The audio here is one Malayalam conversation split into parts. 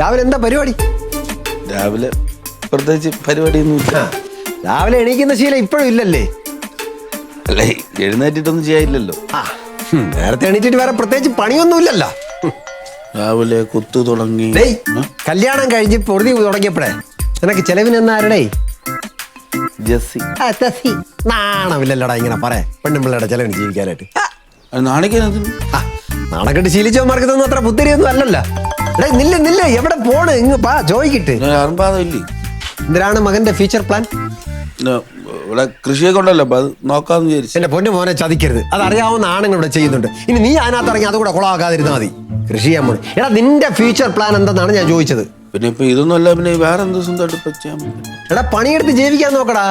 രാവിലെ എന്താ പരിപാടി? രാവിലെ പ്രത്യേകിച്ച് പരിപാടിയൊന്നും ഇല്ല രാവിലെ എണീക്കുന്ന ശീലം ഇപ്പോഴും ഇല്ലല്ലേ? അല്ലേ എഴുന്നേറ്റിട്ടൊന്നും ചെയ്യാനില്ലല്ലോ. ആ ഹും, നേരത്തെ എണീറ്റിട്ട് വേറെ പ്രത്യേകിച്ച് പണിയൊന്നും ഇല്ലല്ലോ രാവിലെ കുത്തു തുടങ്ങി. ഡേയ് കല്യാണം കഴിഞ്ഞ് പൊറുതി തുടങ്ങിയപ്പോഴേ നിനക്ക് ചെലവിന് എന്നാരുടെ ജസ്സി. നാണമില്ലല്ലോടാ ഇങ്ങനെ പറയാ. പെണ്ണുമ്പിള്ളയുടെ ചെലവിന് ജീവിക്കാനായിട്ട്. ആ, ശീലിച്ചോ നാണിക്കാനതിന് ആ, നാണം കെട്ട് ശീലിച്ചവന്മാർക്ക് ഇതൊന്നും അത്ര പുത്തിരിയൊന്നും അല്ലല്ലോ. നില്ല നില്ല എവിടെ പോണ്? ഇങ്ങ് പാ ചോദിക്കിട്ട് അറുമ്പാതം ഇല്ലേ എന്തിനാണ് മകന്റെ ഫ്യൂച്ചർ പ്ലാൻ ഇവിടെ കൃഷിയൊക്കെ ഉണ്ടല്ലോ അപ്പൊ അത് നോക്കാന്ന് വിചാരിച്ചു. എന്റെ പൊന്നു മോനെ ചതിക്കരുത്. അത് അറിയാവുന്ന ആണുങ്ങൾ ഇവിടെ ചെയ്യുന്നുണ്ട്. ഇനി നീ അതിനകത്ത് ഇറങ്ങി അതുകൂടെ കുളമാക്കാതിരുന്നാൽ മതി. കൃഷി ചെയ്യാൻ പോണേ. എടാ നിന്റെ ഫ്യൂച്ചർ പ്ലാൻ എന്തെന്നാണ് ഞാൻ ചോദിച്ചത്? പിന്നെ ഇപ്പൊ ഇതൊന്നും അല്ല പിന്നെ വേറെ എന്ത് സ്വന്തമായിട്ട് ഇപ്പൊ ചെയ്യാൻ പറ്റും? എടാ പണിയെടുത്ത് ജീവിക്കാൻ നോക്കടാ.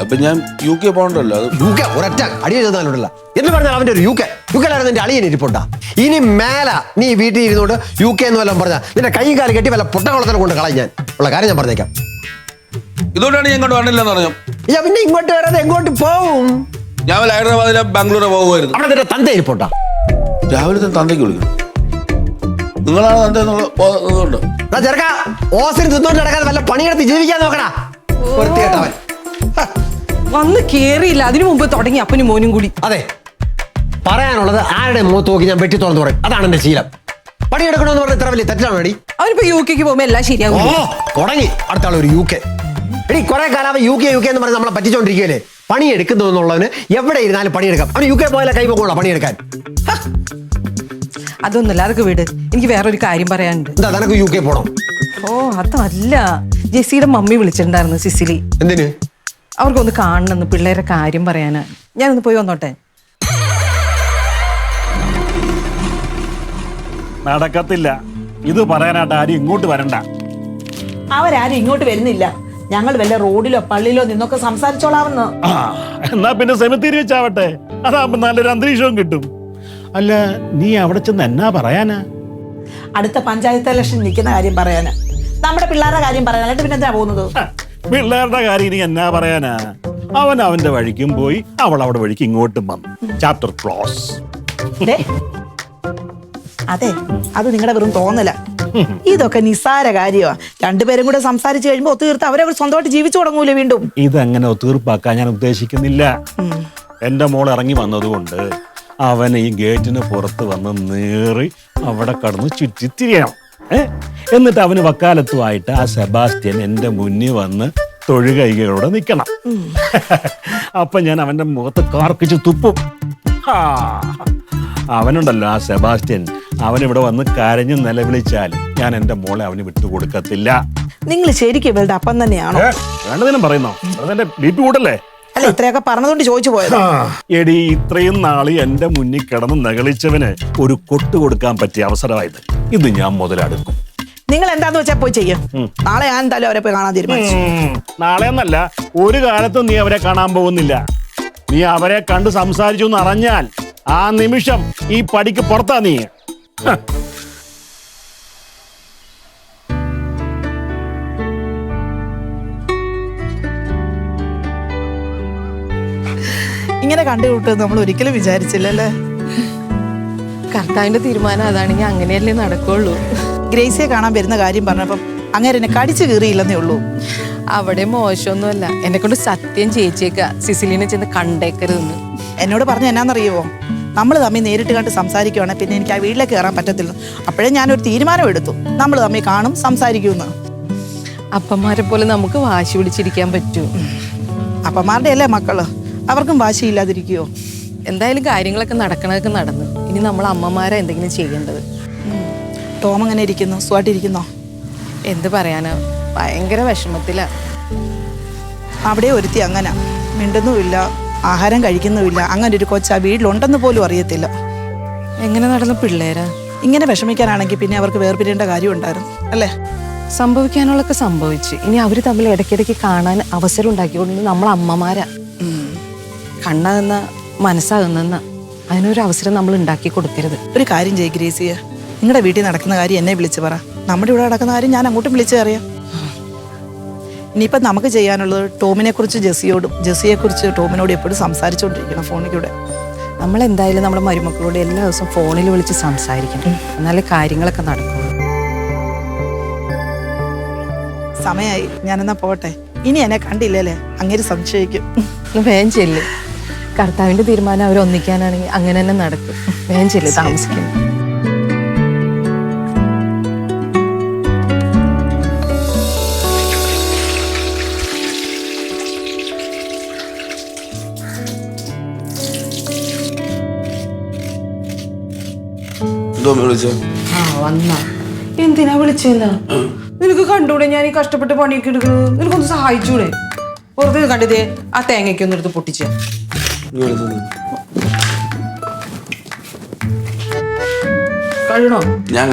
അപ്പൊ ഞാൻ യു കെ പോകണ്ടല്ലോ അത് യു കെ ഒരൊറ്റ അടി ചെന്നാലുണ്ടല്ല എന്ന് പറഞ്ഞാൽ അവന്റെ ഒരു യു കെ യു കെയിലായിരുന്നു നിന്റെ അളിയൻ ഇരിപ്പുണ്ടാ. ഇനി മേല നീ വീട്ടിൽ ഇരുന്നോണ്ട് യു കെ എന്ന് വല്ലതും പറഞ്ഞാൽ നിന്റെ കൈ കാലം കെട്ടി വല്ല പൊട്ടക്കുളത്തിൽ കൊണ്ട് കളയും ഞാൻ. ഉള്ള കാര്യം ഞാൻ പറഞ്ഞേക്കാം. ഇതുകൊണ്ടാണ് ഞാൻ കണ്ടു വന്നില്ലെന്ന് പറഞ്ഞു. ഞാൻ പിന്നെ ഇങ്ങോട്ട് വരാതെ എങ്ങോട്ട് പോവും? ഞാൻ വല്ല ഹൈദരാബാദിലെ ബാംഗ്ലൂരെ പോകുമായിരുന്നു. അവിടെ നിന്റെ തന്റെ ഇരിപ്പുണ്ടാ. രാവിലെ തന്നെ തന്തയ്ക്ക് വിളിക്കണം നിങ്ങളാണ് തന്ത എന്നുള്ള ചെറുക്ക ഓസിന് തിന്നോണ്ട് നടക്കാതെ വല്ല പണിയെടുത്ത് ജീവിക്കാൻ നോക്കടാ. ഒരു ഹ, വന്ന് കേറിയില്ല. അതിനു മുമ്പ് തുടങ്ങി അപ്പനും മോനും കൂടി. അതെ. പറയാനുള്ളത് ആരുടെ മുഖത്ത് നോക്കി ഞാൻ വെട്ടി തുറന്നു പറയും. അതാണ് എന്റെ ശീലം. പണിയെടുക്കണമെന്ന് പറഞ്ഞ ഇത്ര വലിയ തെറ്റാണ് അടി അവനിപ്പോ യു കെക്ക് പോകുമ്പോ എല്ലാം ശരിയാകും. തുടങ്ങി. അടുത്ത ആൾ ഒരു യു കെ എടി കുറെ കാലം യു കെ യു കെ എന്ന് പറഞ്ഞ് നമ്മളെ പറ്റിച്ചോണ്ടിരിക്കുകയല്ലേ? പണി എടുക്കുന്നു എന്നുള്ളവന് എവിടെ ഇരുന്നാലും പണിയെടുക്കാം. അവന് യു കെ പോയാലും കൈ പോകണോ പണിയെടുക്കാൻ. അതൊന്നുമില്ല അതൊക്കെ വിട്. എനിക്ക് വേറൊരു കാര്യം പറയാനുണ്ട്. എന്താ നിനക്ക് യു കെ പോണം? ഓ അതല്ല. ജെസ്സിയുടെ മമ്മി വിളിച്ചിട്ടുണ്ടായിരുന്നു സിസിലി. എന്തിന്? അവർക്കൊന്ന് കാണണമെന്ന് പിള്ളേരെ കാര്യം പറയാനാ. ഞാനൊന്ന് പോയി വന്നോട്ടെ. നടക്കത്തില്ല. ഇത് പറയാനായിട്ട് ആരും ഇങ്ങോട്ട് വരണ്ട. അവരാരും ഇങ്ങോട്ട് വരുന്നില്ല. ഞങ്ങൾ വല്ല റോഡിലോ പള്ളിയിലോ നിന്നൊക്കെ സംസാരിച്ചോളാമെന്ന്. ആ എന്നാ പിന്നെ സെമിത്തേരി വെച്ചാവട്ടെ. അതാകുമ്പോ നല്ലൊരു അന്തരീക്ഷവും കിട്ടും. അല്ല നീ അവിടെ ചെന്ന് എന്നാ പറയാനാ? അടുത്ത പഞ്ചായത്ത് ഇലക്ഷൻ നിൽക്കുന്ന കാര്യം പറയാന്. നമ്മുടെ പിള്ളേരുടെ കാര്യം പറയാനായിട്ട് പിന്നെ എന്താ പോകുന്നത്? പിള്ളേരുടെ കാര്യം ഇനി എന്നാ പറയാനാ? അവൻ അവന്റെ വഴിക്കും പോയി അവൾ അവിടെ വഴിക്ക് ഇങ്ങോട്ടും വന്നു. ചാപ്റ്റർ ക്ലോസ് അതെ അത് നിങ്ങളുടെ വെറും തോന്നല. ഇതൊക്കെ നിസ്സാര കാര്യമാ രണ്ടുപേരും കൂടെ സംസാരിച്ചു കഴിയുമ്പോൾ ഒത്തുതീർത്ത് അവരവർ സ്വന്തമായിട്ട് ജീവിച്ചു തുടങ്ങൂലേ വീണ്ടും. ഇതങ്ങനെ ഒത്തുതീർപ്പാക്കാൻ ഞാൻ ഉദ്ദേശിക്കുന്നില്ല. എന്റെ മോൾ ഇറങ്ങി വന്നതുകൊണ്ട് അവൻ ഈ ഗേറ്റിന് പുറത്ത് വന്ന് നേറി അവിടെ കടന്ന് ചുറ്റിത്തിരിയണം. എന്നിട്ട് അവന് വക്കാലത്തുമായിട്ട് ആ സെബാസ്റ്റ്യൻ എന്റെ മുന്നിൽ വന്ന് തൊഴുകൈകളോടെ നിൽക്കണം. അപ്പൊ ഞാൻ അവന്റെ മുഖത്ത് കാർക്കിച്ച് തുപ്പും. അവനുണ്ടല്ലോ ആ സെബാസ്റ്റ്യൻ. അവൻ ഇവിടെ വന്ന് കരഞ്ഞു നിലവിളിച്ചാൽ ഞാൻ എന്റെ മോളെ അവന് വിട്ടുകൊടുക്കത്തില്ല. നിങ്ങൾ ശരിക്കും ഇവളുടെ അപ്പം തന്നെയാണോ? വേണ്ടതിനും പറയുന്നോ? അതെന്റെ ബി പി കൂട്ടല്ലേ? അല്ല ഇത്രയൊക്കെ പറഞ്ഞതുകൊണ്ട് ചോദിച്ചു പോയത്. എടി ഇത്രയും നാളെ എന്റെ മുന്നിൽ കിടന്ന് നകളിച്ചവന് ഒരു കൊട്ട് കൊടുക്കാൻ പറ്റിയ അവസരമായത്. ഇത് ഞാൻ മുതലെടുക്കും. നിങ്ങൾ എന്താന്ന് വെച്ചാ പോയി ചെയ്യും. നാളെ ഞാൻ എന്തായാലും അവരെ പോയി കാണാൻ തീരുമാനിച്ചു. നാളെ എന്നല്ല ഒരു കാലത്തും നീ അവരെ കാണാൻ പോകുന്നില്ല. നീ അവരെ കണ്ട് സംസാരിച്ചു എന്ന് അറിഞ്ഞാൽ ആ നിമിഷം ഈ പടിക്ക് പുറത്താ നീ. ഹ. ഇങ്ങനെ കണ്ടുകൂട്ടും നമ്മൾ ഒരിക്കലും വിചാരിച്ചില്ലല്ലേ? കർത്താവിന്റെ തീരുമാനം അതാണെങ്കിൽ അങ്ങനെയല്ലേ നടക്കുള്ളൂ. ഗ്രേസിയെ കാണാൻ വരുന്ന കാര്യം പറഞ്ഞപ്പം അങ്ങനെ എന്നെ കടിച്ചു കീറിയില്ലെന്നേ ഉള്ളൂ. അവിടെ മോശമൊന്നുമല്ല. എന്നെ കൊണ്ട് സത്യം ചേച്ചിയേക്ക സിസിലിനെ ചെന്ന് കണ്ടേക്കരുതെന്ന്. എന്നോട് പറഞ്ഞ എന്നാന്നറിയുമോ നമ്മൾ തമ്മിൽ നേരിട്ട് കണ്ട് സംസാരിക്കുവാണെങ്കിൽ പിന്നെ എനിക്ക് ആ വീട്ടിലേക്ക് കയറാൻ പറ്റത്തില്ല. അപ്പോഴേ ഞാനൊരു തീരുമാനം എടുത്തു നമ്മൾ തമ്മിൽ കാണും സംസാരിക്കുമെന്ന്. അപ്പന്മാരെ പോലെ നമുക്ക് വാശി പിടിച്ചിരിക്കാൻ പറ്റൂ. അപ്പന്മാരുടെ അല്ലേ മക്കൾ? അവർക്കും വാശിയില്ലാതിരിക്കുവോ? എന്തായാലും കാര്യങ്ങളൊക്കെ നടക്കണതൊക്കെ നടന്നു. ഇനി നമ്മൾ അമ്മമാരാ എന്തെങ്കിലും ചെയ്യേണ്ടത്. ടോം അങ്ങനെ ഇരിക്കുന്നു? സുഖമായിട്ടിരിക്കുന്നോ എന്ത് പറയാനാ? ഭയങ്കര വിഷമത്തിലാ. അവിടെ ഒരുത്തി അങ്ങനെ. മിണ്ടുന്നുമില്ല. ആഹാരം കഴിക്കുന്നുമില്ല. അങ്ങനെ ഒരു കൊച്ചാ വീട്ടിലുണ്ടെന്ന് പോലും അറിയത്തില്ല. എങ്ങനെ നടന്ന പിള്ളേരാ? ഇങ്ങനെ വിഷമിക്കാനാണെങ്കിൽ പിന്നെ അവർക്ക് വേർപിരിയേണ്ട കാര്യം ഉണ്ടായിരുന്നു അല്ലേ? സംഭവിക്കാനുള്ളൊക്കെ സംഭവിച്ചു. ഇനി അവർ തമ്മിൽ ഇടയ്ക്കിടയ്ക്ക് കാണാൻ അവസരം ഉണ്ടാക്കിക്കൊണ്ട് നമ്മൾ അമ്മമാരാ. കണ്ണാകുന്ന മനസ്സാകുന്ന അതിനൊരു അവസരം നമ്മൾ ഉണ്ടാക്കി കൊടുക്കരുത്. ഒരു കാര്യം ചെയ്യ് ഗ്രേസിയ. നിങ്ങളുടെ വീട്ടിൽ നടക്കുന്ന കാര്യം എന്നെ വിളിച്ച് പറ. നമ്മുടെ ഇവിടെ നടക്കുന്ന കാര്യം ഞാൻ അങ്ങോട്ടും വിളിച്ച് പറയാം. ഇനിയിപ്പം നമുക്ക് ചെയ്യാനുള്ളത് ടോമിനെ കുറിച്ച് ജെസ്സിയോടും ജെസ്സിയെ കുറിച്ച് ടോമിനോട് എപ്പോഴും സംസാരിച്ചുകൊണ്ടിരിക്കണം ഫോണിലൂടെ നമ്മൾ എന്തായാലും നമ്മുടെ മരുമക്കളോട് എല്ലാ ദിവസവും ഫോണിൽ വിളിച്ച് സംസാരിക്കണം. എന്നാലേ കാര്യങ്ങളൊക്കെ നടക്കുള്ളൂ. സമയമായി ഞാനെന്നാ പോട്ടെ. ഇനി എന്നെ കണ്ടില്ലല്ലേ? അങ്ങനെ സംശയിക്കും. വേഗം ചെല്ല്. കർത്താവിന്റെ തീരുമാനം അവർ ഒന്നിക്കാനാണെങ്കിൽ അങ്ങനെ തന്നെ നടക്കും. വേഗം ചെല്ലു താമസിക്കുന്നു എന്തോ ആ വന്നാ. എന്തിനാ വിളിച്ചെന്ന? നിനക്ക് കണ്ടൂടെ ഞാൻ ഈ കഷ്ടപ്പെട്ട് പണിയൊക്കെ എടുക്കുന്നത്? നിനക്കൊന്ന് സഹായിച്ചൂടെ? വെറുതെ കണ്ടിതേ ആ തേങ്ങയ്ക്കൊന്നെടുത്ത് പൊട്ടിച്ച? കഴിയണോ? ഞാൻ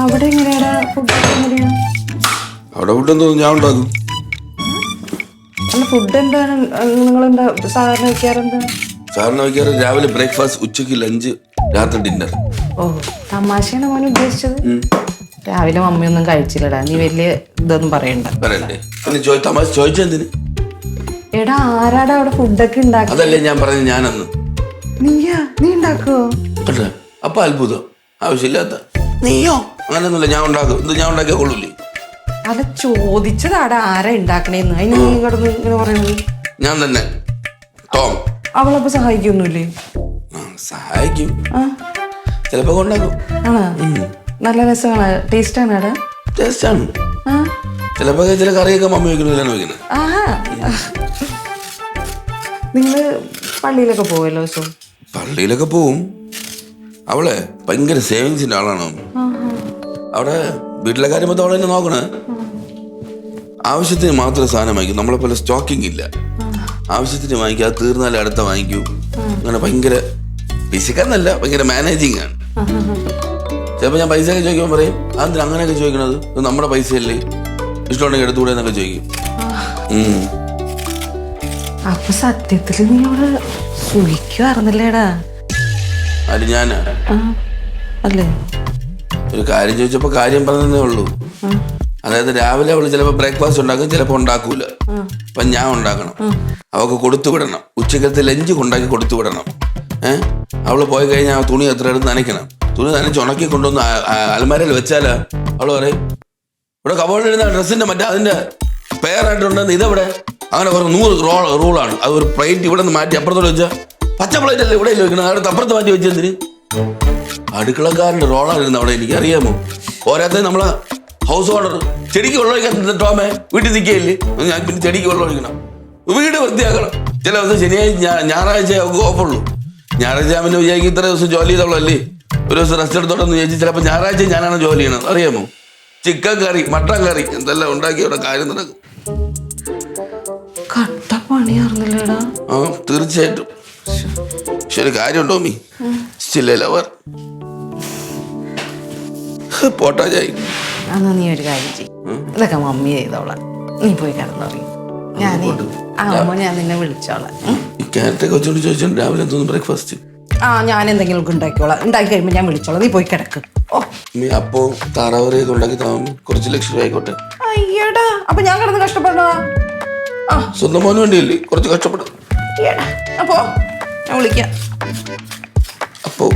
അവിടെ എങ്ങനെയാടാ ഫുഡ് അവിടെ ഫുഡെന്തോ ഞാൻ ഉണ്ടാക്കും. അല്ല ഫുഡ് എന്താണ്? നിങ്ങൾ എന്താ സാധാരണ വെക്കാറെന്താ സാറിന് വയ്ക്കാറ് രാവിലെ ബ്രേക്ക്ഫാസ്റ്റ് ഉച്ചയ്ക്ക് ലഞ്ച് രാത്രി ഡിന്നർ ഓ തമാശയാണ് മോൻ ഉദ്ദേശിച്ചത്? രാവിലെ മമ്മിയൊന്നും കഴിച്ചില്ലടാ. നീ വലിയ ഇതൊന്നും പറയണ്ട. പറയണ്ടേ. പിന്നെ ചോയ് തമാശ ചോദിച്ചെന്തിന്? എടാ ആരാടാ അവിടെ ഫുഡൊക്കെ ഉണ്ടാക്കി അതല്ലേ ഞാൻ പറഞ്ഞത് ഞാനന്ന്. നീയാ? നീ ഉണ്ടാക്കുവോ? കണ്ടോ? അപ്പൊ അത്ഭുതം. ആവശ്യമില്ലാത്ത. നീയോ? അങ്ങനെയൊന്നുമില്ല ഞാൻ ഉണ്ടാക്കും. ഇത് ഞാൻ ഉണ്ടാക്കിയാൽ കൊള്ളൂലേ. അല്ല ചോദിച്ചതാടാ ആരാ ഉണ്ടാക്കണേന്ന്. അതിന് നീ കിടന്ന് ഇങ്ങനെ പറയുന്നത് ഞാൻ തന്നെ. ടോം. അവളപ്പോ സഹായിക്കൊന്നുമില്ലേ? സഹായിക്കും. ചിലപ്പോ ഉണ്ടാക്കും ആണോ? നല്ല രസമാണ്. ടേസ്റ്റ് ആണ് ടേസ്റ്റ് ആണ് ചിലപ്പോ ചില കറിയൊക്കെ മമ്മി വെക്കുന്നില്ലാണ് വെക്കുന്നത്. നിങ്ങൾ പള്ളിയിലൊക്കെ പോവല്ലോ സോ? പള്ളിയിലൊക്കെ പോവും. അവളെ ഭയങ്കര സേവിങ്സിന്റെ ആളാണ്. അവിടെ വീട്ടിലെ കാര്യം മൊത്തം അവളെന്നെ നോക്കണേ. ആവശ്യത്തിന് മാത്രം സാധനം വാങ്ങിക്കും. നമ്മളെ പോലെ സ്റ്റോക്കിംഗ് ഇല്ല. ആവശ്യത്തിന് വാങ്ങിക്കും അത് തീർന്നാലേ അടുത്ത വാങ്ങിക്കൂ. അങ്ങനെ ഭയങ്കര പിശുക്കെന്നല്ല ഭയങ്കര മാനേജിങ് ആണ്. ചിലപ്പോൾ ഞാൻ പൈസ ഒക്കെ ചോദിക്കുമ്പോൾ പറയും അതെന്തിനാ അങ്ങനെയൊക്കെ ചോദിക്കണത്? ഇത് നമ്മുടെ പൈസയല്ലേ? ഇഷ്ടമുണ്ടെങ്കിൽ എടുത്തുകൂടെ എന്നൊക്കെ ചോദിക്കും. അപ്പൊ സത്യത്തിൽ നീ അവിടെ സുഖിക്കുവായിരുന്നില്ലേടാ? അത് ഞാനാ? അല്ലേ? ഒരു കാര്യം ചോദിച്ചപ്പോ കാര്യം പറഞ്ഞതേ ഉള്ളൂ. അതായത് രാവിലെ അവൾ ചിലപ്പോൾ ബ്രേക്ക്ഫാസ്റ്റ് ഉണ്ടാക്കും ചിലപ്പോൾ ഉണ്ടാക്കൂല. അപ്പൊ ഞാൻ ഉണ്ടാക്കണം. അവൾക്ക് കൊടുത്തു വിടണം. ഉച്ചക്കത്തെ ലഞ്ച് കൊണ്ടാക്കി കൊടുത്തു വിടണം. ഏഹ് അവൾ പോയി കഴിഞ്ഞാൽ തുണി എത്ര എടുത്ത് നനയ്ക്കണം. തുണി നനച്ച് ഉണക്കി കൊണ്ടുവന്ന് അലമാരയിൽ വെച്ചാലാ? അവൾ പറയും ഇവിടെ കബോർഡിൽ ഇടുന്ന ഡ്രസ്സിന്റെ മറ്റേ അതിന്റെ പേരായിട്ടുണ്ടെന്ന് ഇതെവിടെ? അങ്ങനെ കുറെ നൂറ് റോൾ റൂളാണ്. അത് ഒരു പ്ലേറ്റ് ഇവിടെ നിന്ന് മാറ്റി അപ്പുറത്തോട്ട് വെച്ചാൽ പച്ച പ്ലേറ്റ് അല്ലേ ഇവിടെ വെക്കണം അവിടെ അപ്പുറത്ത് മാറ്റി വെച്ചെന്തിന്? അടുക്കളക്കാരന്റെ റോളായിരുന്നു അവിടെ എനിക്ക് അറിയാമോ പോരാത്ത നമ്മളെ ഹൗസ് ഓണർ ചെടിക്ക് വെള്ളം ഒഴിക്കാൻ ടോമേ വീട്ടിൽ നിൽക്കുകയില്ലേ? ഞാൻ പിന്നെ ചെടിക്ക് വെള്ളം ഒഴിക്കണം. വീട് വൃത്തിയാക്കണം. ചില ദിവസം ശനിയാഴ്ച ഞാ- ഞായറാഴ്ച ഓഫുള്ളൂ. ഞായറാഴ്ച ഞാൻ പിന്നെ വിചാരിക്കും ഇത്ര ദിവസം ജോലി ചെയ്തോളല്ലേ ഒരു ദിവസം റെസ്റ്റ് എടുത്തോട്ടെന്ന് വിചാരിച്ചു ചിലപ്പോൾ ഞായറാഴ്ച ഞാനാണ് ജോലി ചെയ്യണത്. അറിയാമോ? ചിക്കൻ കറി മട്ടൻ കറി എന്തെല്ലാം ഉണ്ടാക്കി അവിടെ കാര്യം നടക്കും. ആ തീർച്ചയായിട്ടും. പക്ഷെ ഒരു കാര്യം ടോമി സ്റ്റിൽ ലവർ പോട്ടാ എന്നാ നീ ഒരു കാര്യം ചെയ്യും. ഇതൊക്കെ മമ്മി ചെയ്തോളാം. നീ പോയി കിടന്നു ഞാൻ ആ അമ്മ ഞാൻ നിന്നെ വിളിച്ചോളാം. രാവിലെ എന്തോന്ന് ബ്രേക്ക്ഫാസ്റ്റ്? ആ ഞാൻ എന്തെങ്കിലും ഉണ്ടാക്കിക്കോളാം. ഉണ്ടാക്കി കഴിയുമ്പോൾ ഞാൻ വിളിച്ചോളാം. നീ പോയി കിടക്ക്. ഓ. നീ അപ്പോ താറാവരെയൊക്കെ ഉണ്ടാക്കി കുറച്ച് ലക്ഷ്യം ആയിക്കോട്ടെ. അയ്യടാ. അപ്പൊ ഞാൻ കിടന്ന് കഷ്ടപ്പെടണോ? സ്വന്തം മോന് വേണ്ടിയല്ലേ? കുറച്ച് കഷ്ടപ്പെടും. അപ്പോ ഞാൻ വിളിക്കാം. അപ്പോ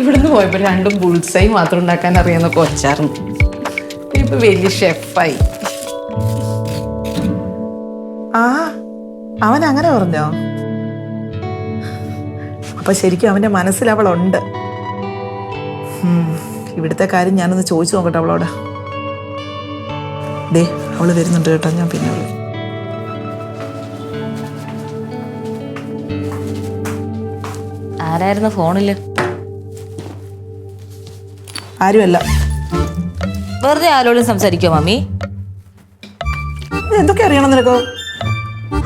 ഇവിടുന്ന് പോയപ്പോൾ രണ്ടും ബുൾസൈ മാത്രം ഉണ്ടാക്കാൻ അറിയാവുന്ന കൊച്ചായിരുന്നു ഇപ്പൊ വലിയ ഷെഫായി ആ അവൻ അങ്ങനെ പറഞ്ഞോ? അപ്പൊ ശരിക്കും അവന്റെ മനസ്സിൽ അവളുണ്ട്. ഇവിടുത്തെ കാര്യം ഞാനൊന്ന് ചോദിച്ചു നോക്കട്ടെ അവളോട്. ദേ അവൾ വരുന്നുണ്ട് കേട്ടോ ഞാൻ പിന്നെ അവൾ ആരായിരുന്നു ഫോണിൽ? ആരുമല്ല. വെറുതെ ആരോടും സംസാരിക്കോ മമ്മി? ഇത് എന്തൊക്കെ അറിയണം നിനക്കോ?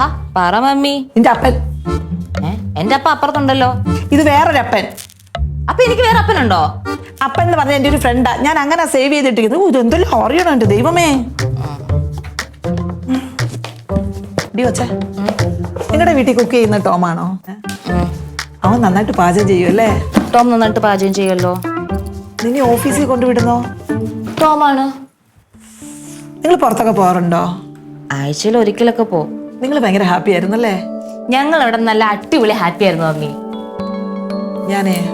ആ പറ മമ്മി. നിന്റെ അപ്പൻ. ഏ എന്റെ അപ്പ അപ്പുറത്തുണ്ടല്ലോ. ഇത് വേറൊരപ്പൻ അപ്പൊ എനിക്ക് വേറെ അപ്പനുണ്ടോ? അപ്പൻ എന്ന് പറഞ്ഞ എന്റെ ഒരു ഫ്രണ്ടാ ഞാൻ അങ്ങനെ സേവ് ചെയ്തിട്ടിരിക്കുന്നത് ഇത് എന്തെല്ലാം അറിയണം എന്റെ ദൈവമേ. ഡി വച്ച നിങ്ങളുടെ വീട്ടിൽ കുക്ക് ചെയ്യുന്ന ടോമാണോ? അവൻ നന്നായിട്ട് പാചകം ചെയ്യും അല്ലേ ടോം നന്നായിട്ട് പാചകം ചെയ്യുമല്ലോ നിന്നെ ഓഫീസിൽ കൊണ്ടുവിടുന്നോ? ടോമാണ്. നിങ്ങൾ പുറത്തൊക്കെ പോകാറുണ്ടോ? ആഴ്ചയിൽ ഒരിക്കലൊക്കെ പോ. നിങ്ങൾ ഭയങ്കര ഹാപ്പി ആയിരുന്നല്ലേ? ഞങ്ങൾ അവിടെ നല്ല അടിപൊളി ഹാപ്പി ആയിരുന്നു മമ്മി ഞാനേ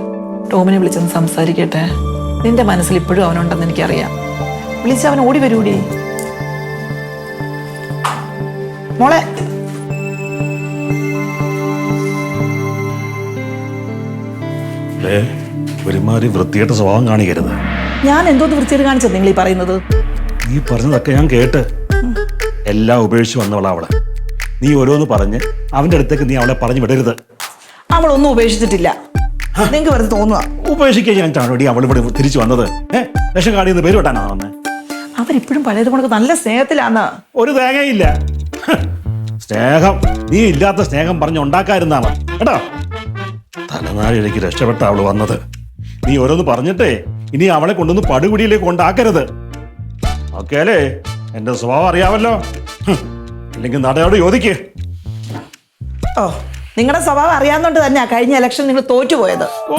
ടോമിനെ വിളിച്ചൊന്ന് സംസാരിക്കട്ടെ? നിന്റെ മനസ്സിൽ ഇപ്പോഴും അവനുണ്ടെന്ന് എനിക്കറിയാം. വിളിച്ച് അവൻ ഓടി വരൂടി. മോളെ. ഏ ഒരുമാതിരി വൃത്തിയായിട്ട് സ്വഭാവം കാണിക്കരുത്. ഞാൻ എന്തോന്ന് വൃത്തിയായിട്ട് കാണിച്ചത് നിങ്ങൾ ഈ പറയുന്നത്? നീ പറഞ്ഞതൊക്കെ ഞാൻ കേട്ട് എല്ലാം ഉപേക്ഷിച്ച് വന്നവളാ അവളെ. നീ ഓരോന്ന് പറഞ്ഞ് അവന്റെ അടുത്തേക്ക് നീ അവളെ പറഞ്ഞു വിടരുത്. അവളൊന്നും ഉപേക്ഷിച്ചിട്ടില്ല. നിങ്ങൾക്ക് വെറുതെ തോന്നുക ഉപേക്ഷിക്കാൻ ഞാൻ ചാടി അവൾ ഇവിടെ തിരിച്ചു വന്നത്? ലക്ഷം കാർഡിൽ പേര് വിട്ടാനാ വന്നത് അവരിപ്പോഴും പഴയത് കൊണ്ടൊക്കെ നല്ല സ്നേഹത്തിലാന്ന്. ഒരു തേങ്ങയില്ല. സ്നേഹം. നീ ഇല്ലാത്ത സ്നേഹം പറഞ്ഞ് ഉണ്ടാക്കാതിരുന്നാണ് കേട്ടോ? തലനാരിഴയ്ക്ക് രക്ഷപ്പെട്ട അവൾ വന്നത്. നീ ഓരോന്ന് പറഞ്ഞിട്ടേ. ഇനി അവളെ കൊണ്ടൊന്ന് പടുകുടിയിലേക്ക് കൊണ്ടാക്കരുത്. ഓക്കെ അല്ലേ എന്റെ സ്വഭാവം അറിയാമല്ലോ. അല്ലെങ്കിൽ ഇല്ലെങ്കിൽ നടയോട് ചോദിക്കേ. ഓ നിങ്ങളുടെ സ്വഭാവം അറിയാവുന്നതുകൊണ്ട് തന്നെയാ കഴിഞ്ഞ ഇലക്ഷൻ നിങ്ങൾ തോറ്റുപോയത്. ഓ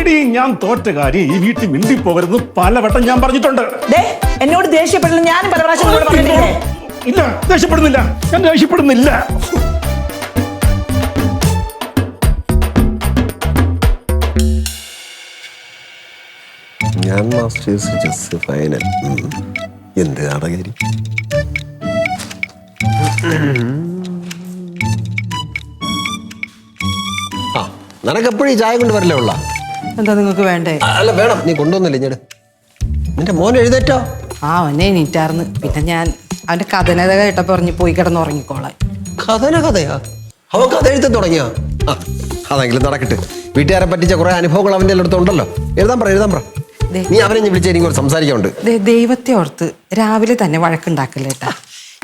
ഇടി ഞാൻ തോറ്റ കാര്യം ഈ വീട്ടിൽ മിണ്ടി പോകരുത് പലവട്ടം ഞാൻ പറഞ്ഞിട്ടുണ്ട്. എന്നോട് ദേഷ്യപ്പെടില്ല ഞാനും പല പ്രാവശ്യം ഇല്ല ദേഷ്യപ്പെടുന്നില്ല. ഞാൻ ദേഷ്യപ്പെടുന്നില്ല. ഞാൻ മാസ്റ്റേഴ്സ് ചെസ് ഫൈനൽ എന്ത് നാടകരി? ആ നിനക്കെപ്പോഴും ചായ കൊണ്ട് വരല്ലേ ഉള്ള? എന്താ നിങ്ങൾക്ക് വേണ്ടേ? അല്ല വേണം. നീ കൊണ്ടുവന്നില്ല ഇഞ്ഞട്? നിന്റെ മോൻ എഴുതേറ്റോ ആ അവനെ എണീറ്റാർന്ന്. പിന്നെ ഞാൻ അവന്റെ കഥനത കേട്ടപ്പോ പറഞ്ഞു പോയി കിടന്ന് ഉറങ്ങിക്കോളാൻ. കഥന കഥയാ അവൻ കഥ എഴുതി തുടങ്ങിയോ? അതെങ്കിലും നടക്കട്ടെ. വീട്ടുകാരെ പറ്റിച്ച കുറെ അനുഭവങ്ങൾ അവന്റെ അടുത്ത് ഉണ്ടല്ലോ എഴുതാൻ പറ എഴുതാൻ പറ. നീ അവരെ ഞാൻ വിളിച്ച് എനിക്ക് സംസാരിക്കാനുണ്ട്. ദേ, ദൈവത്തെ ഓർത്ത് രാവിലെ തന്നെ വഴക്കുണ്ടാക്കല്ലേട്ടാ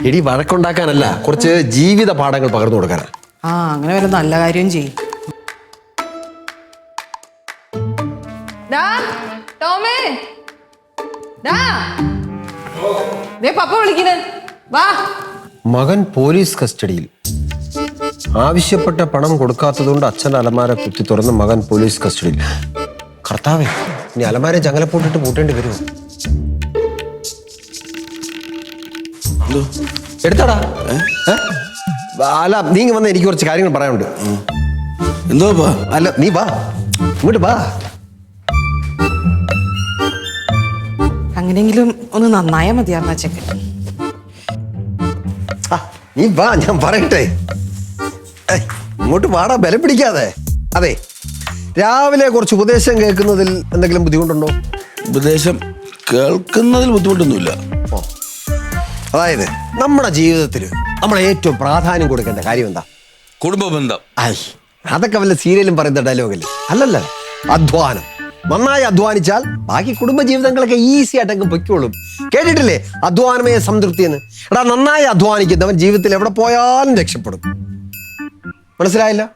എടി വഴക്കുണ്ടാക്കാനല്ല കുറച്ച് ജീവിത പാഠങ്ങൾ പകർന്നു കൊടുക്കാനാ. ആ അങ്ങനെ വല്ല നല്ല കാര്യം ചെയ്യും. ടോമേ. പപ്പ വിളിക്കുന്നു വാ. മകൻ പോലീസ് കസ്റ്റഡിയിൽ. ആവശ്യപ്പെട്ട പണം കൊടുക്കാത്തതുകൊണ്ട് അച്ഛൻ അലമാര കുത്തി തുറന്ന് മകൻ പോലീസ് കസ്റ്റഡിയിൽ. കർത്താവേ ഇനി അലമാര ചങ്ങലപ്പൂട്ടിട്ട് പൂട്ടേണ്ടി വരുമോ എടുത്തടാ? അല്ല നീ ഇങ്ങ് വന്ന എനിക്ക് കുറച്ച് കാര്യങ്ങൾ പറയാനുണ്ട്. എന്തോ അല്ല നീ വാ. ഇങ്ങോട്ട് വാ. അങ്ങനെങ്കിലും ഒന്ന് നന്നായ മതിയാർന്ന ചെക്കൻ നീ വാ ഞാൻ പറയട്ടെ. ഇങ്ങോട്ട് വാടാ ബലം പിടിക്കാതെ. അതെ രാവിലെ കുറച്ച് ഉപദേശം കേൾക്കുന്നതിൽ എന്തെങ്കിലും ബുദ്ധിമുട്ടുണ്ടോ? ഉപദേശം കേൾക്കുന്നതിൽ ബുദ്ധിമുട്ടൊന്നുമില്ല. ഓ. അതായത് നമ്മുടെ ജീവിതത്തിൽ നമ്മൾ ഏറ്റവും പ്രാധാന്യം കൊടുക്കേണ്ട കാര്യം എന്താ കുടുംബ ബന്ധം ഐ അതൊക്കെ വല്ല സീരിയലും പറയുന്ന ഡയലോഗല്ലേ? അല്ലല്ല അധ്വാനം. നന്നായി അധ്വാനിച്ചാൽ ബാക്കി കുടുംബ ജീവിതങ്ങളൊക്കെ ഈസി ആയിട്ടങ്ങ് പൊയ്ക്കോളും. കേട്ടിട്ടില്ലേ? അധ്വാനമേ സംതൃപ്തി എന്ന്. എടാ നന്നായി അധ്വാനിക്കുന്നവൻ ജീവിതത്തിൽ എവിടെ പോയാലും രക്ഷപ്പെടും. മനസ്സിലായില്ല?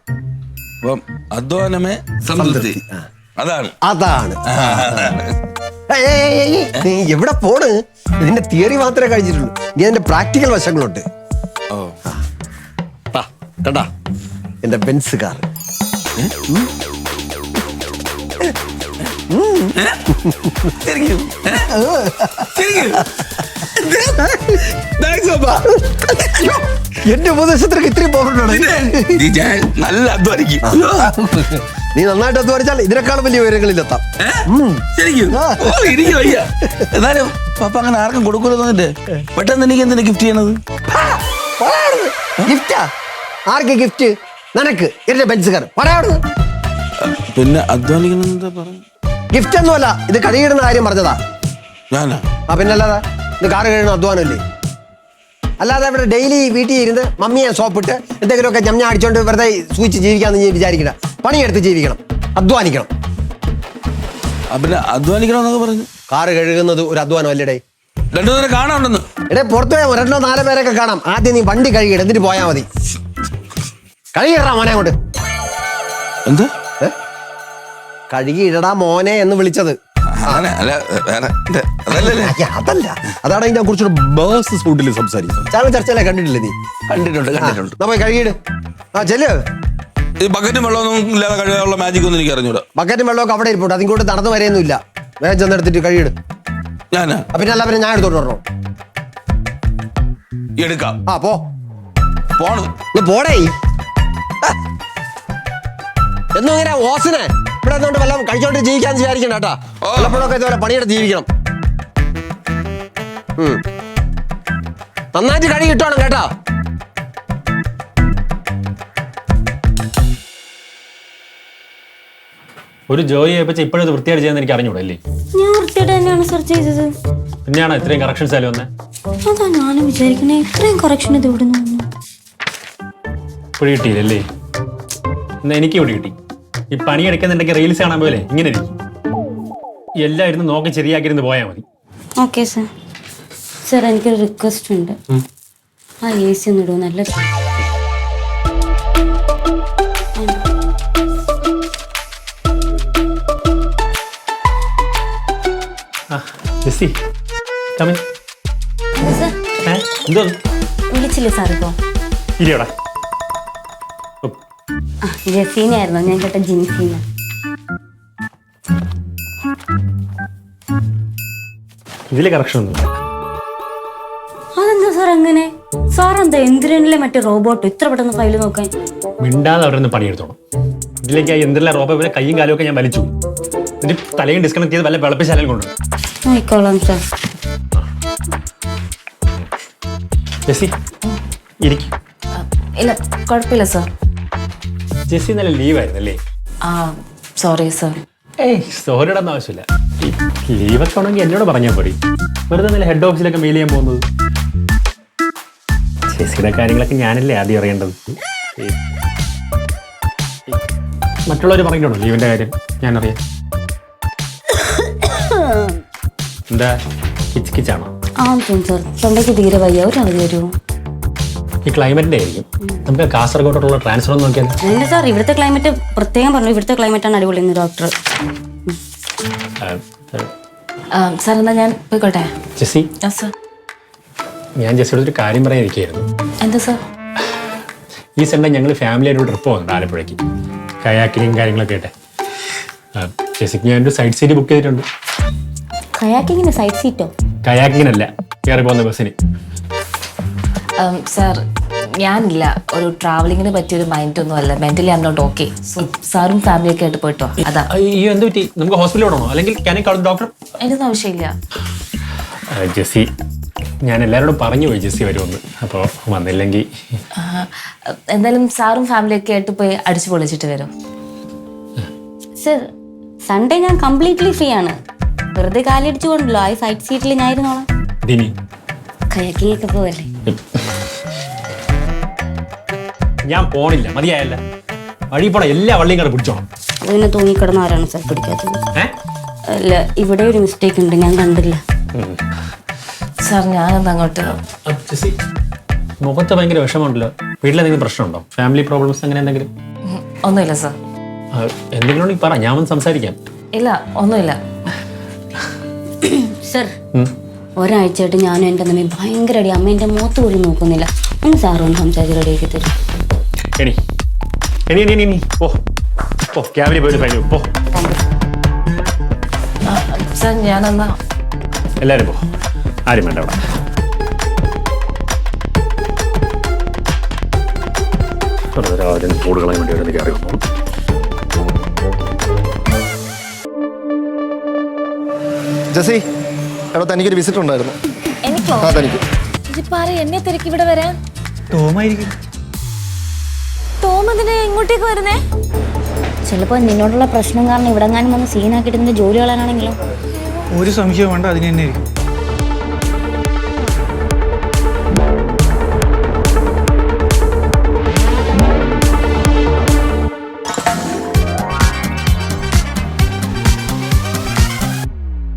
അപ്പം അധ്വാനമേ സംതൃപ്തി. അതാണ്. അതാണ്. നീ എവിടെ പോണ്? ഇതിന്റെ തിയറി മാത്രമേ കഴിഞ്ഞിട്ടുള്ളൂ. നീ അതിന്റെ പ്രാക്ടിക്കൽ വശങ്ങളുണ്ട്. ഓ. കണ്ടാ. എന്റെ ബെൻസ് കാർ എന്റെ ഉപദേശത്തിനൊക്കെ ഇത്രയും ഞാൻ നല്ല അധ്വാനിക്കും. നീ നന്നായിട്ട് അധ്വാനിച്ചാൽ ഇതിനേക്കാളും വലിയ ഉയരങ്ങളിൽ എത്താം ശരിക്കും? എന്നാലും പപ്പ അങ്ങനെ ആർക്കും കൊടുക്കൂല പെട്ടെന്ന് എനിക്ക് എന്തിനാ ഗിഫ്റ്റ് ചെയ്യണത്? ഗിഫ്റ്റാ ആർക്ക് ഗിഫ്റ്റ് നിനക്ക്. എന്റെ ബെൻസ് കാർ പറയാടുന്നു പിന്നെ അധ്വാനിക്കുന്ന എന്താ പറഞ്ഞു ഗിഫ്റ്റ് ഒന്നുമല്ല ഇത് കഴുകിയിടുന്ന കാര്യം പറഞ്ഞതാ. ഞാനാ? ആ പിന്നല്ലാതെ ഇത് കാറ് കഴിയുന്ന അധ്വാനമല്ലേ? അല്ലാതെ ഇവിടെ ഡെയിലി വീട്ടിൽ ഇരുന്ന് മമ്മിയെ സോപ്പിട്ട് എന്തെങ്കിലുമൊക്കെ ഞമ്മ അടിച്ചോണ്ട് വെറുതെ സൂചിച്ച് ജീവിക്കാന്ന് ഞാൻ വിചാരിക്കണ. പണിയെടുത്ത് ജീവിക്കണം അധ്വാനിക്കണം. പിന്നെ അധ്വാനിക്കണം പറഞ്ഞു. കാറ് കഴുകുന്നത് ഒരു അധ്വാനം അല്ലേടേ രണ്ടു നേരം കാണാനുണ്ടെന്ന്. എടേ പുറത്തു പോയാൽ രണ്ടോ നാലോ പേരൊക്കെ കാണാം. ആദ്യം നീ വണ്ടി കഴുകിയിട്ട് എന്നിട്ട് പോയാൽ മതി. കഴുകിടാ മോനെ അങ്ങോട്ട്. എന്താ? ഏ? ഇടടാ മോനെ എന്ന് വിളിച്ചത്. അങ്ങനെ അല്ല വേറെ ഇത് അതല്ലല്ലേ? അയ്യ, അതല്ല. അതാണ് ഞാൻ കുറച്ചൊരു ബേഴ്സ് സ്കൂട്ടിൽ സംസാരിക്കും ചാനൽ ചർച്ചയിലെ കണ്ടിട്ടില്ലേ നീ? കണ്ടിട്ടുണ്ട് കണ്ടിട്ടുണ്ട്. കഴുകിയിട്. ആ ചെല്ല്. ഈ ബക്കറ്റും വെള്ളമൊന്നും ഇല്ലാതെ കഴിയാനുള്ള മാജിക് ഒന്നും എനിക്ക് അറിഞ്ഞൂടാ. ബക്കറ്റും വെള്ളമൊക്കെ അവിടെ ഇരിപ്പുണ്ട്. അതിങ്ങോട്ട് നടന്നു വരെയൊന്നുമില്ല വേഗം ചെന്നെടുത്തിട്ട് കഴുകിയിട്. ഞാനാ? പിന്നെ അല്ല പിന്നെ ഞാൻ എടുത്തോട്ട് വരണോ? എടുക്കാം. ആ പോ. പോണം. പോടേ. എന്നും ഇങ്ങനെ ഓസിനെ? ഇവിടെ നിന്നുകൊണ്ട് വല്ലതും കഴിച്ചോണ്ട് ജീവിക്കാൻ വിചാരിക്കണം കേട്ടാ. വല്ലപ്പോഴൊക്കെ ഇതുപോലെ പണിയെടുത്ത് ജീവിക്കണം. നന്നായിട്ട് കഴി കിട്ടണം കേട്ടാ. ഒരു ജോലി ഏൽപ്പിച്ച് ഇപ്പോഴത് വൃത്തിയായിട്ട് ചെയ്യുന്ന എനിക്ക് അറിഞ്ഞൂടല്ലേ ഞാൻ വൃത്തിയായിട്ട് തന്നെയാണ് സെർച്ച് ചെയ്തത്. പിന്നെയാണ് ഇത്രയും കറക്ഷൻസ് ആയാലും വന്നേ? അതാ ഞാനും വിചാരിക്കണേ ഇത്രയും കറക്ഷൻ ഇത് ഇവിടെ നിന്ന് പിടി കിട്ടിയില്ലല്ലേ എന്നാ എനിക്ക് ഇവിടെ കിട്ടി. ഈ പണിയെടുക്കുന്നുണ്ടെങ്കിൽ റീൽസ് കാണാൻ പോലെ ഇങ്ങനെ ഇരിക്കും. എല്ലാം ഇരുന്ന് നോക്കി ശരിയാക്കിയിരുന്ന് പോയാൽ മതി. Okay sir. സർ എനിക്കൊരു റിക്വസ്റ്റ് ഉണ്ട്. ആ എ സി ഒന്ന് ഇടൂ നല്ല ജെസ്സി എന്തോ? വിളിച്ചില്ലേ സാർ ഇപ്പോ? ഇരിയോടാ. ആ ജസീനെ ആയിരുന്നു ഞാൻ കേട്ട ജിൻസീന. ഇതിൽ കറക്ഷൻ ഒന്നുമില്ല. അതെന്താ സാർ അങ്ങനെ? സാർ എന്താ എന്തിരനിലെ മറ്റേ റോബോട്ട് ഇത്ര പെട്ടെന്ന് ഫയൽ നോക്കാൻ. മിണ്ടാതെ അവരൊന്ന് പണിയെടുത്തോണം ഇതിലേക്ക് ആ എന്തെല്ലാം റോബ പോലെ കൈയും കാലും ഒക്കെ ഞാൻ വലിച്ചു എന്നിട്ട് തലയും ഡിസ്കണക്ട് ചെയ്ത് വല്ല വെളപ്പിശാലും കൊണ്ടു ആയിക്കോളാം സാർ ജസി ഇരിക്കും. ഇല്ല കുഴപ്പമില്ല സർ ജെസ്സി നല്ല ലീവായിരുന്നു അല്ലേ ആ സോറി സർ ഏയ് സോറിയുടെ ഒന്നും ആവശ്യമില്ല. ലീവൊക്കെ ഉണ്ടെങ്കിൽ എന്നോട് പറഞ്ഞാൽ മതി വെറുതെ നല്ല ഹെഡ് ഓഫീസിലൊക്കെ മെയിൽ ചെയ്യാൻ പോകുന്നത്. ജെസ്സിയുടെ കാര്യങ്ങളൊക്കെ ഞാനല്ലേ ആദ്യം അറിയേണ്ടത്? മറ്റുള്ളവർ പറഞ്ഞിട്ടുണ്ടോ ലീവിന്റെ കാര്യം? ഞാനറിയാം. എന്താ? കിച്ച് കിച്ചാണോ? ആ സർ സാർ തൊണ്ടയ്ക്ക് തീരെ വയ്യ. ഒരു അവധി വരുമോ ഈ ക്ലൈമറ്റിന്റെ ആയിരിക്കും. നമുക്ക് കാസർഗോഡോട്ടുള്ള ട്രാൻസ്ഫർ ഒന്ന് നോക്കിയാൽ എന്റെ സാർ ഇവിടുത്തെ ക്ലൈമറ്റ് പ്രത്യേകം പറഞ്ഞു. ഇവിടുത്തെ ക്ലൈമറ്റ് ആണ് അടിപൊളി ഡോക്ടർ സാർ എന്നാ ഞാൻ പോയിക്കോട്ടെ? ജെസ്സി? ആ സർ ഞാൻ ജെസ്സിയോട് ഒരു കാര്യം പറയാനിരിക്കുകയായിരുന്നു. എന്താ സർ ഈ സൺഡേ ഞങ്ങൾ ഫാമിലി ആയിട്ട് ട്രിപ്പ് പോകുന്നുണ്ട് ആലപ്പുഴയ്ക്ക്. കയാക്കിങ്ങും കാര്യങ്ങളൊക്കെ ആയിട്ട്. ജെസ്സിക്ക് ഞാൻ ഒരു സൈഡ് സീറ്റ് ബുക്ക് ചെയ്തിട്ടുണ്ട്. കയാക്കിങ്ങിന് സൈഡ് സീറ്റോ കയാക്കിങ്ങിനല്ല കയറി പോകുന്ന ബസ്സിന്. സാർ ഞാനില്ല. ഒരു ട്രാവലിങ്ങിന് പറ്റിയ ഒരു മൈൻഡ് ഒന്നും അല്ല. മെന്റലി ഐ നോട്ട് ഓക്കെ സാറും ഫാമിലി ഫാമിലിയൊക്കെ ആയിട്ട് പോയിട്ടോ? അതാ. അയ്യോ എന്ത് പറ്റി? നമുക്ക് ഹോസ്പിറ്റലിൽ അല്ലെങ്കിൽ ക്യാൻ ഐ ഡോക്ടർ അതിന്റെ ആവശ്യമില്ല. ജെസ്സി ഞാൻ എല്ലാരോടും പറഞ്ഞു പോയി ജെസ്സി വരുമെന്ന്. അപ്പോൾ വന്നില്ലെങ്കിൽ. എന്തായാലും സാറും ഫാമിലി ഒക്കെ ആയിട്ട് പോയി അടിച്ചു പൊളിച്ചിട്ട് വരും. സർ സൺഡേ ഞാൻ കംപ്ലീറ്റ്ലി ഫ്രീ ആണ്. വെറുതെ കാലടിച്ചു കൊണ്ടല്ലോ ആ സൈറ്റ് സീറ്റിൽ ഞാൻ ഇരുന്നോളാം. ദിനി കയാക്കിംഗ് ഒക്കെ പോവല്ലേ? ഞാൻ പോണില്ല മതിയായല്ല. വഴി പോണ എല്ലാ വള്ളിയും കൂടെ പിടിച്ചോണം അതിനെ തൂങ്ങിക്കിടന്ന ആരാണ് സാർ പിടിക്കാത്തത്? ഏ? അല്ല ഇവിടെ ഒരു മിസ്റ്റേക്ക് ഉണ്ട് ഞാൻ കണ്ടില്ല. സാർ ഞാനൊന്ന് അങ്ങോട്ട്? ജെസ്സി മുഖത്ത് ഭയങ്കര വിഷമമുണ്ടല്ലോ. വീട്ടിലെന്തെങ്കിലും പ്രശ്നമുണ്ടോ? ഫാമിലി പ്രോബ്ലംസ് അങ്ങനെ എന്തെങ്കിലും? ഉം, ഒന്നുമില്ല സാർ ആ, എന്തെങ്കിലും ഉണ്ടെങ്കിൽ പറ ഞാൻ വന്ന് സംസാരിക്കാം. ഇല്ല ഒന്നുമില്ല. സർ ഒരാഴ്ചയായിട്ട് ഞാനും എന്റെ അമ്മയും ഭയങ്കര അടി അമ്മ എന്റെ മുഖത്ത് പോലും നോക്കുന്നില്ല. ഒന്ന് സാറൊന്ന് സംസാരിച്ച് റെഡിയാക്കി തരും. എനി എനി എനി പോ. പോ ക്യാബിനിൽ പോയിട്ട് ഫൈൻ പോ. ആ, സാർ ഞാനെന്നാ? എല്ലാവരും പോ. ആരും വേണ്ട അവിടെ. വെറുതെ രാവിലെ കൂടുകളെ വേണ്ടി ഒരു കയറി വന്നു ജസി എടാ തനിക്കൊരു വിസിറ്റ് ഉണ്ടായിരുന്നു. എനിക്കോ? ആ തനിക്ക്. ഇതിപ്പോ ആരാ എന്നെ തിരക്കി ഇവിടെ വരാൻ. തോമായിരിക്കും. എന്തിനാ ഇങ്ങോട്ടേക്ക് വരുന്നേ? ചിലപ്പോൾ നിന്നോടുള്ള പ്രശ്നം കാരണം ഇവിടെ എങ്ങാനും വന്ന് സീനാക്കിയിട്ട് നിന്റെ ജോലി കളയാനാണെങ്കിലോ. ഒരു സംശയം വേണ്ട അതിന് തന്നെ ആയിരിക്കും.